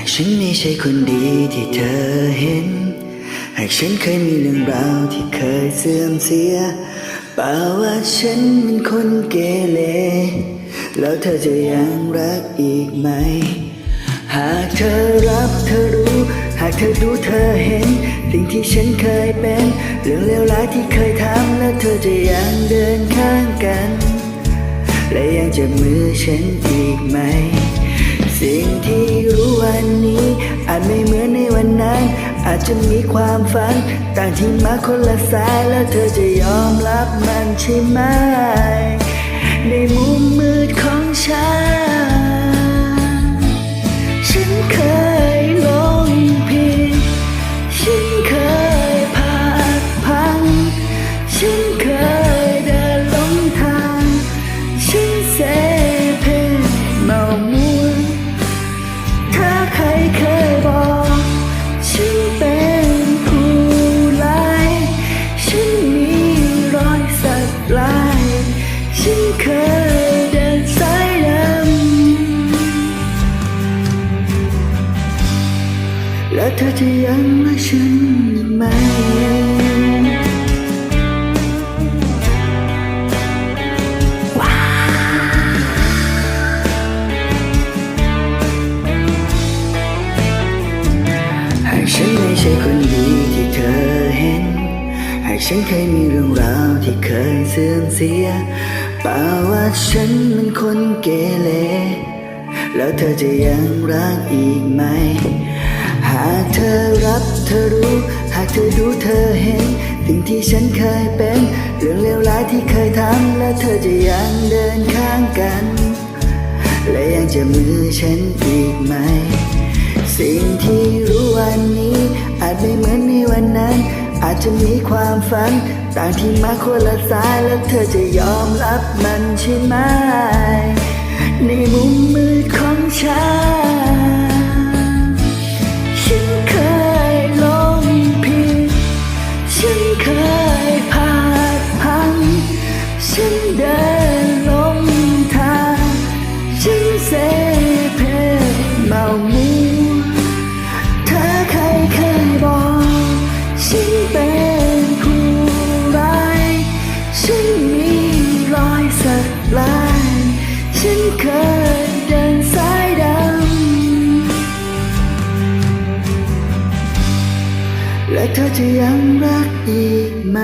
ากฉันไม่ใช่คนดีที่เธอเห็น หากฉันเคยมีเรื่องราวที่เคยเสื่อมเสียเปล่าว่าฉันเป็นคนเกเรแล้วเธอจะยังรักอีกไหม หากเธอรับเธอรู้ หากเธอดูเธอเห็น สิ่งที่ฉันเคยเป็น เรื่องเลวร้ายที่เคยทำแล้วเธอจะยังเดินข้างกัน และยังจะมือฉันอีกไหม สิ่งที่ วันนี้ อาจไม่เหมือนในวันนั้น อาจจะมีความฝัน ต่างที่มาคนละสายแล้วเธอจะยอมรับมันใช่ไหม ในมุมมืดของ จะยังรักฉันอีกไหมหากฉันไม่ใช่คนดีที่เธอเห็น หากฉันเคยมีเรื่องราวที่เคยเสื่อมเสียเปล่าว่าฉันเป็นคนเกเรแล้วเธอจะยังรักอีกไหม หากเธอรับเธอรู้ หากเธอดูเธอเห็น สิ่งที่ฉันเคยเป็น เรื่องเลวร้ายที่เคยทำและเธอจะยังเดินข้างกัน และยังจะมือฉันอีกไหม สิ่งที่รู้วันนี้ อาจไม่เหมือนในวันนั้น อาจจะมีความฝัน ต่างที่มาคนละสายแล้วเธอจะยอมรับมันใช่ไหม ในมุมมืดของฉัน เธอจะยังรักอีกไหม